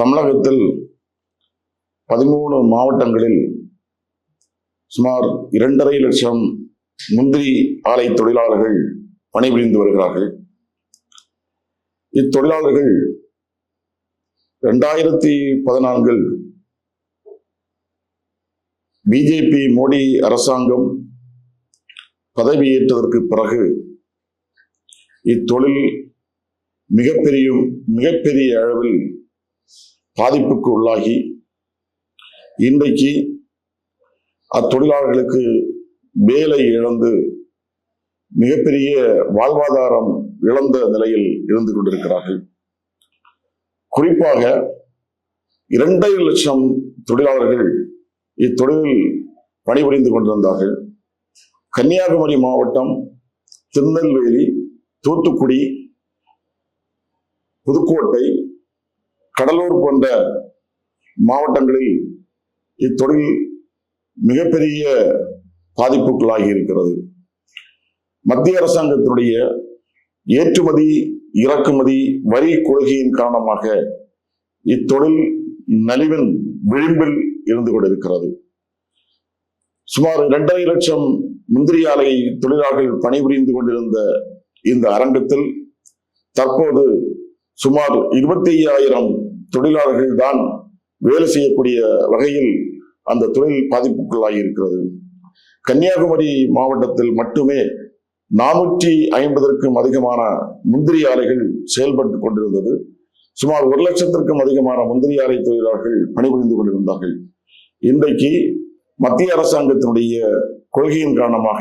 தமிழகத்தில் பதிமூணு மாவட்டங்களில் சுமார் இரண்டரை லட்சம் முந்திரி ஆலை தொழிலாளர்கள் பணிபுரிந்து வருகிறார்கள். இத்தொழிலாளர்கள் இரண்டாயிரத்தி பதினான்கில் பிஜேபி மோடி அரசாங்கம் பதவியேற்றதற்கு பிறகு இத்தொழில் மிகப்பெரிய மிகப்பெரிய அளவில் பாதிப்புக்கு உள்ளாகி இன்றைக்கு அத்தொழிலாளர்களுக்கு வேலை இழந்து மிகப்பெரிய வாழ்வாதாரம் இழந்த நிலையில் இருந்து கொண்டிருக்கிறார்கள். குறிப்பாக இரண்டரை லட்சம் தொழிலாளர்கள் இத்தொழிலில் பணிபுரிந்து கொண்டிருந்தார்கள். கன்னியாகுமரி மாவட்டம் திருநெல்வேலி தூத்துக்குடி புதுக்கோட்டை கடலூர் போன்ற மாவட்டங்களில் இத்தொழில் மிகப்பெரிய பாதிப்புக்குள்ளாகி இருக்கிறது. மத்திய அரசாங்கத்தினுடைய ஏற்றுமதி இறக்குமதி வரி கொள்கையின் காரணமாக இத்தொழில் நலிவின் விளிம்பில் இருந்து கொண்டிருக்கிறது. சுமார் இரண்டரை லட்சம் முந்திரி ஆலை தொழிலாளர்கள் பணிபுரிந்து கொண்டிருந்த இந்த அரங்கத்தில் தற்போது சுமார் இருபத்தி ஐயாயிரம் தொழிலாளர்கள் தான் வேலை செய்யக்கூடிய வகையில் அந்த தொழில் பாதிப்புக்குள்ளாகி இருக்கிறது கன்னியாகுமரி மாவட்டத்தில் மட்டுமே நானூற்றி ஐம்பதற்கும் அதிகமான முந்திரி ஆலைகள் செயல்பட்டு கொண்டிருந்தது. சுமார் ஒரு லட்சத்திற்கும் அதிகமான முந்திரி ஆலை தொழிலாளர்கள் பணிபுரிந்து கொண்டிருந்தார்கள். இன்றைக்கு மத்திய அரசாங்கத்தினுடைய கொள்கையின் காரணமாக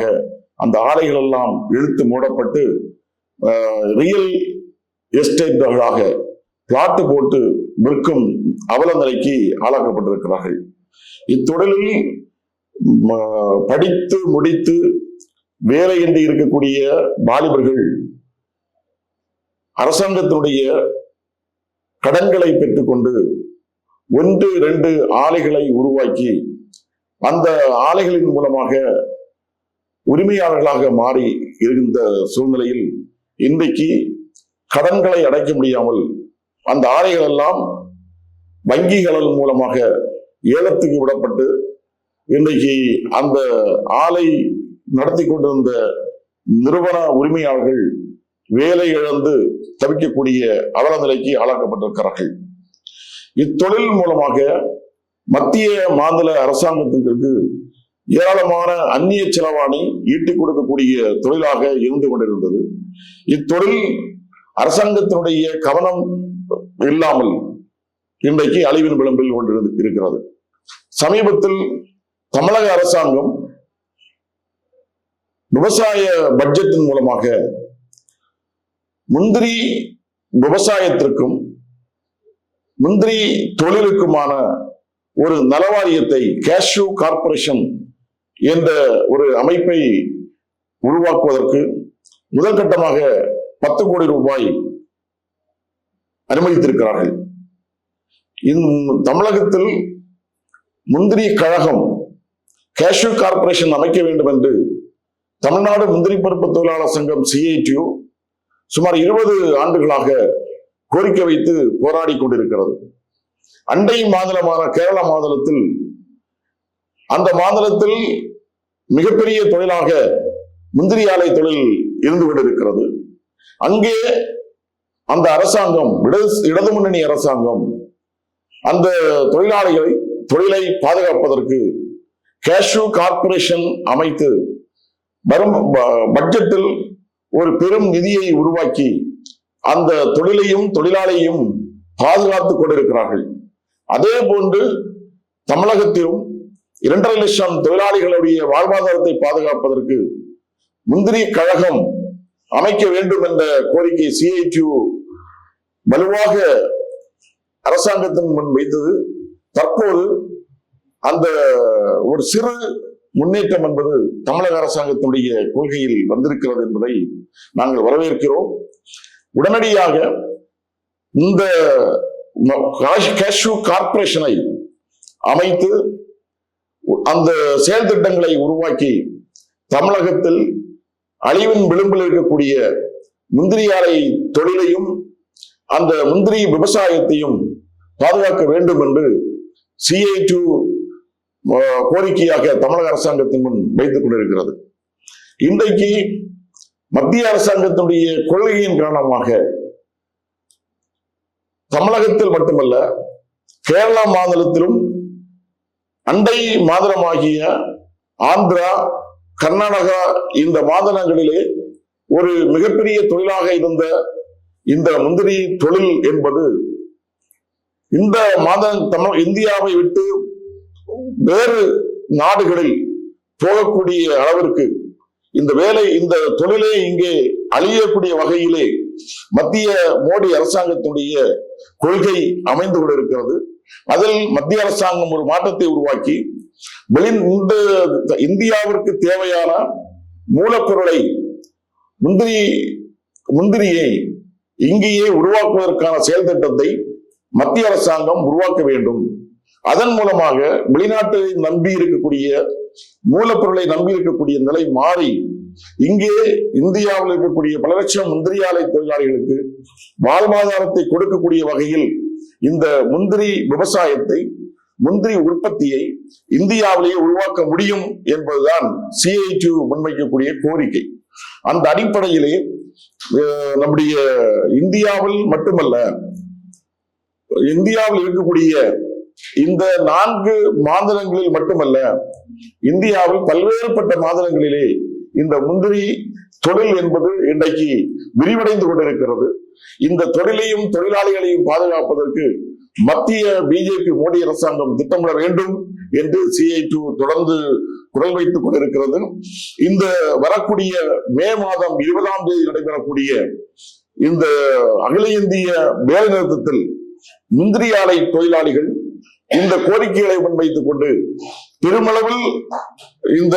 அந்த ஆலைகள் எல்லாம் இழுத்து மூடப்பட்டு ரியல் எஸ்டேட்டாக பிளாட்டு போட்டு விற்கும் அவல நிலைக்கு ஆளாக்கப்பட்டிருக்கிறார்கள். இத்தொழிலில் படித்து முடித்து வேலையின்றி இருக்கக்கூடிய வாலிபர்கள் அரசாங்கத்தினுடைய கடன்களை பெற்றுக்கொண்டு ஒன்று இரண்டு ஆலைகளை உருவாக்கி அந்த ஆலைகளின் மூலமாக உரிமையாளர்களாக மாறி இருந்த சூழ்நிலையில் இன்றைக்கு கடன்களை அடைக்க முடியாமல் அந்த ஆலைகள் எல்லாம் வங்கிகள் மூலமாக ஏலத்துக்கு விடப்பட்டு இன்றைக்கு அந்த ஆலை நடத்தி கொண்டிருந்த நிறுவன உரிமையாளர்கள் வேலை இழந்து தவிக்கக்கூடிய அவல நிலைக்கு ஆளாக்கப்பட்டிருக்கிறார்கள். இத்தொழில் மூலமாக மத்திய மாநில அரசாங்கத்திற்கு ஏராளமான அந்நிய செலவாணி ஈட்டிக் கொடுக்கக்கூடிய தொழிலாக இருந்து கொண்டிருந்தது. இத்தொழில் அரசாங்கத்தினுடைய கவனம் இல்லாமல் இன்றைக்கு அழிவின் விளிம்பில் கொண்டு இருக்கிறது. சமீபத்தில் தமிழக அரசாங்கம் விவசாய பட்ஜெட்டின் மூலமாக முந்திரி விவசாயத்திற்கும் முந்திரி தொழிலுக்குமான ஒரு நலவாரியத்தை கேஷ்யூ கார்ப்பரேஷன் என்ற ஒரு அமைப்பை உருவாக்குவதற்கு முதற்கட்டமாக பத்து கோடி ரூபாய் அனுமதித்திருக்கிறார்கள். தமிழகத்தில் முந்திரி கழகம் கேஷ்யூ கார்ப்பரேஷன் அமைக்க வேண்டும் என்று தமிழ்நாடு முந்திரி பருப்பு தொழிலாளர் சங்கம் சிஐடியு சுமார் இருபது ஆண்டுகளாக கோரிக்கை வைத்து போராடி கொண்டிருக்கிறது. அண்டை மாநிலமான கேரள மாநிலத்தில் அந்த மாநிலத்தில் மிகப்பெரிய தொழிலாக முந்திரி ஆலை தொழில் இருந்து கொண்டிருக்கிறது. அங்கே அந்த அரசாங்கம் இடது இடது முன்னணி அரசாங்கம் அந்த தொழிலாளிகளை தொழிலை பாதுகாப்பதற்கு கேஷ்யூ கார்பரேஷன் அமைத்து வரும் பட்ஜெட்டில் ஒரு பெரும் நிதியை உருவாக்கி அந்த தொழிலையும் தொழிலாளியையும் பாதுகாத்துக் கொண்டிருக்கிறார்கள். அதே போன்று தமிழகத்திலும் இரண்டரை லட்சம் தொழிலாளிகளுடைய வாழ்வாதாரத்தை பாதுகாப்பதற்கு முந்திரி கழகம் அமைக்க வேண்டும் என்ற கோரிக்கை சிஐடியு வலுவாக அரசாங்கத்தின் முன் வைத்தது. தற்போது அந்த ஒரு சிறு முன்னேற்றம் என்பது தமிழக அரசாங்கத்தினுடைய கொள்கையில் வந்திருக்கிறது என்பதை நாங்கள் வரவேற்கிறோம். உடனடியாக இந்த கேஷ்யூ கார்ப்பரேஷனை அமைத்து அந்த செயல் திட்டங்களை உருவாக்கி தமிழகத்தில் அழிவின் விளிம்பில் இருக்கக்கூடிய முந்திரி ஆலை தொழிலையும் அந்த முந்திரி விவசாயத்தையும் பாதுகாக்க வேண்டும் என்று சிஐ டூ கோரிக்கையாக தமிழக அரசாங்கத்தின் முன் வைத்துக் கொண்டிருக்கிறது. இன்றைக்கு மத்திய அரசாங்கத்தினுடைய கொள்கையின் காரணமாக தமிழகத்தில் மட்டுமல்ல கேரளா மாநிலத்திலும் அண்டை மாநிலமாகிய ஆந்திரா கர்நாடகா இந்த மாதனங்களிலே ஒரு மிகப்பெரிய தொழிலாக இருந்த இந்த முந்திரி தொழில் என்பது இந்த மாதம் தமிழ் இந்தியாவை விட்டு வேறு நாடுகளில் போகக்கூடிய அளவிற்கு இந்த வேலை இந்த தொழிலே இங்கே அழியக்கூடிய வகையிலே மத்திய மோடி அரசாங்கத்துடைய கொள்கை அமைந்து கொண்டிருக்கிறது. அதில் மத்திய அரசாங்கம் ஒரு மாற்றத்தை உருவாக்கி வெளி இந்த இந்தியாவிற்கு தேவையான மூலப்பொருளை முந்திரி முந்திரியை இங்கேயே உருவாக்குவதற்கான செயல் திட்டத்தை மத்திய அரசாங்கம் உருவாக்க வேண்டும். அதன் மூலமாக வெளிநாட்டை நம்பி இருக்கக்கூடிய மூலப்பொருளை நம்பி இருக்கக்கூடிய நிலை மாறி இங்கே இந்தியாவில் இருக்கக்கூடிய பல லட்சம் முந்திரி ஆலை தொழிலாளிகளுக்கு வாழ்வாதாரத்தை கொடுக்கக்கூடிய வகையில் இந்த முந்திரி விவசாயத்தை முந்திரி உற்பத்தியை இந்தியாவிலேயே உருவாக்க முடியும் என்பதுதான் சிஐடி முன்வைக்கக்கூடிய கோரிக்கை. அந்த அடிப்படையிலே நம்முடைய இந்தியாவில் மட்டுமல்ல இந்தியாவில் இருக்கக்கூடிய இந்த நான்கு மாநிலங்களில் மட்டுமல்ல இந்தியாவில் பல்வேறுபட்ட மாநிலங்களிலே இந்த முந்திரி தொழில் என்பது இன்றைக்கு விரிவடைந்து கொண்டிருக்கிறது. இந்த தொழிலையும் தொழிலாளிகளையும் பாதுகாப்பதற்கு மத்திய பிஜேபி மோடி அரசாங்கம் திட்டமிட வேண்டும் என்று சிஐ தொடர்ந்து குரல் வைத்துக் கொண்டிருக்கிறது. இந்த வரக்கூடிய மே மாதம் இருபதாம் தேதி நடைபெறக்கூடிய இந்த அகில இந்திய வேலைநிறுத்தத்தில் முந்திரி ஆலை தொழிலாளிகள் இந்த கோரிக்கைகளை முன்வைத்துக் கொண்டு பெருமளவில் இந்த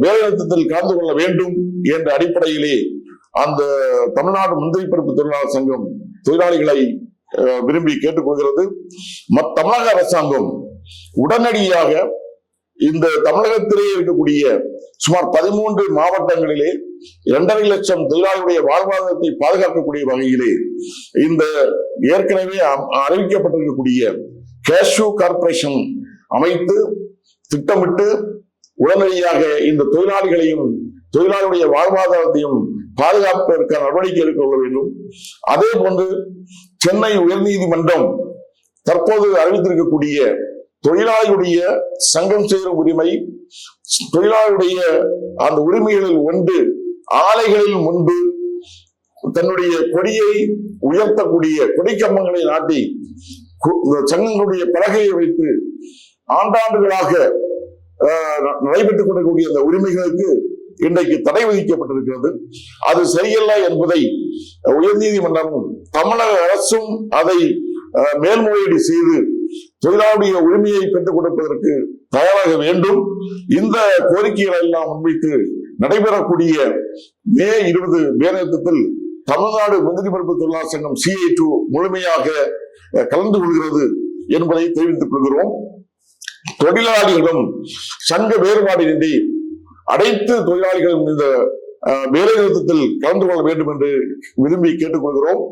வேலைநிறுத்தத்தில் கலந்து கொள்ள வேண்டும் என்ற அடிப்படையிலே அந்த தமிழ்நாடு முந்திரி பருப்பு தொழிலாளர் சங்கம் தொழிலாளிகளை விரும்பி கேட்டுக்கொள்கிறது. மத் தமிழக அரசாங்கம் உடனடியாக இந்த தமிழகத்திலே இருக்கக்கூடிய சுமார் பதிமூன்று மாவட்டங்களிலே இரண்டரை லட்சம் தொழிலாளர்களுடைய வாழ்வாதாரத்தை பாதுகாக்கக்கூடிய வகையிலே இந்த ஏற்கனவே அ- அறிவிக்கப்பட்டிருக்கக்கூடிய கேஷ்யூ கார்ப்பரேஷன் அமைத்து திட்டமிட்டு உடனடியாக இந்த தொழிலாளிகளையும் தொழிலாளருடைய வாழ்வாதாரத்தையும் பாதுகாப்பதற்கான நடவடிக்கை எடுக்க கொள்ள வேண்டும். அதே போன்று சென்னை உயர்நீதிமன்றம் தற்போது அறிவித்திருக்கக்கூடிய தொழிலாளியுடைய சங்கம் சேரும் உரிமை தொழிலாளருடைய அந்த உரிமைகளில் ஒன்று ஆலைகளில் முன்பு தன்னுடைய கொடியை உயர்த்தக்கூடிய கொடிக்கம்பங்களை நாட்டி கு- இந்த சங்கங்களுடைய பலகையை வைத்து ஆண்டாண்டுகளாக நடைபெற்றுக் கொண்டிருக்கக்கூடிய அந்த உரிமைகளுக்கு இன்றைக்கு தடை விதிக்கப்பட்டிருக்கிறது. அது சரியல்ல என்பதை உயர்நீதிமன்றமும் தமிழக அரசும் அதை மேல்முறையீடு செய்து தொழிலாளருடைய உரிமையை பெற்றுக் கொடுப்பதற்கு தயாராக வேண்டும். இந்த கோரிக்கைகளை எல்லாம் முன்வைத்து நடைபெறக்கூடிய மே இருபது வேலைநிறுத்தத்தில் தமிழ்நாடு முந்திரி பருப்பு தொழிலாளர் சங்கம் சிஐ டூ முழுமையாக கலந்து கொள்கிறது என்பதை தெரிவித்துக் கொள்கிறோம். தொழிலாளிகளும் சங்க வேறுபாடின்றி அனைத்து தொழிலாளிகளும் இந்த அஹ், வேலை நிறுத்தத்தில் கலந்து கொள்ள வேண்டும் என்று விரும்பி கேட்டுக்கொள்கிறோம்.